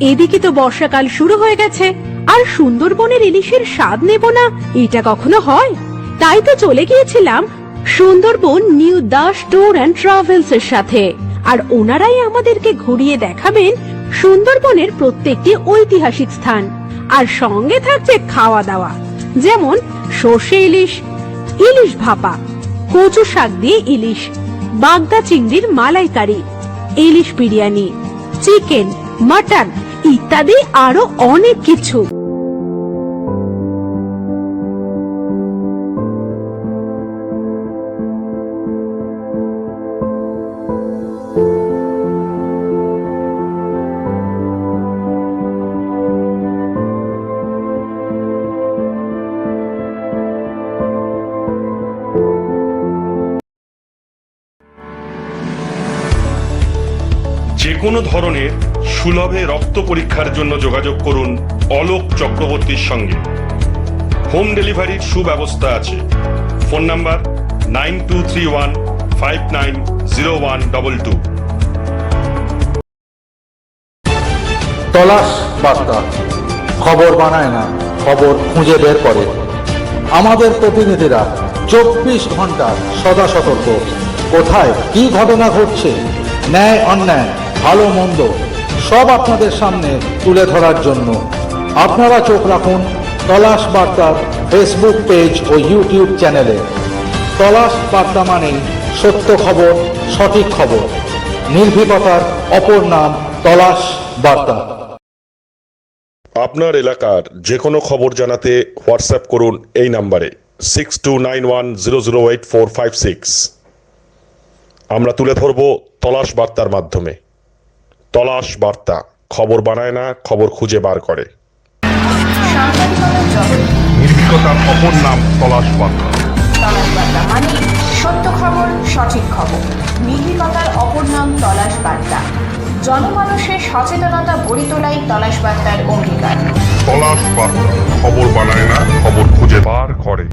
এদিকে তো বর্ষাকাল শুরু হয়ে গেছে, আর সুন্দরবনের ইলিশের স্বাদ নেব না, এটা কখনো হয়? তাই তো চলে গিয়েছিলাম Sundarban new Das tour and travels এর সাথে। আর ওনারাই আমাদেরকে ঘুরিয়ে দেখাবেন সুন্দরবনের প্রত্যেকটি ঐতিহাসিক স্থান, আর সঙ্গে থাকছে খাওয়া দাওয়া যেমন সর্ষে ইলিশ ইলিশ ভাপা, কচু শাক দিয়ে ইলিশ, বাগদা চিংড়ির মালাইকারি, ইলিশ বিরিয়ানি, চিকেন, মাটন ইত্যাদি আরও অনেক কিছু। কোনো ধরনের সুলভে রক্ত পরীক্ষার জন্য যোগাযোগ করুন অলোক চক্রবর্তীর সঙ্গে। হোম ডেলিভারির সুব্যবস্থা আছে। Phone number nine two three one five nine zero one double two. তলাশ বার্তা খবর বানায় না, খবর খুঁজে বের করে। আমাদের প্রতিনিধিরা চব্বিশ ঘণ্টা সদা সতর্ক। কোথায় কি ঘটনা ঘটছে? ন্যায়, অন্যায়। ভালো মন্দ সব আপনাদের সামনে তুলে ধরার জন্য আপনারা চোখ রাখুন তলাশ বার্তার ফেসবুক পেজ ও ইউটিউব চ্যানেলে। তলাশ বার্তা মানেই সত্য খবর, সঠিক খবর। নির্ভীকতার অপর নাম তলাশ বার্তা। আপনার এলাকার যে কোনো খবর জানাতে হোয়াটসঅ্যাপ করুন এই নাম্বারে six two nine one zero zero eight four five six আমরা তুলে ধরব তলাশ বার্তার মাধ্যমে। তলাশ বার্তা। খবর বানায় না খবর খুঁজে বার করে। নির্ভীকতার অপর নাম তলাশ বার্তা। তলাশ বার্তা মানে সত্য খবর সঠিক খবর। নির্ভীকতার অপর নাম তলাশ বার্তা। জনমানুষের সচেতনতা গড়ে তোলাই তলাশ বার্তার অঙ্গীকার। তলাশ বার্তা। খবর বানায় না খবর খুঁজে বার করে।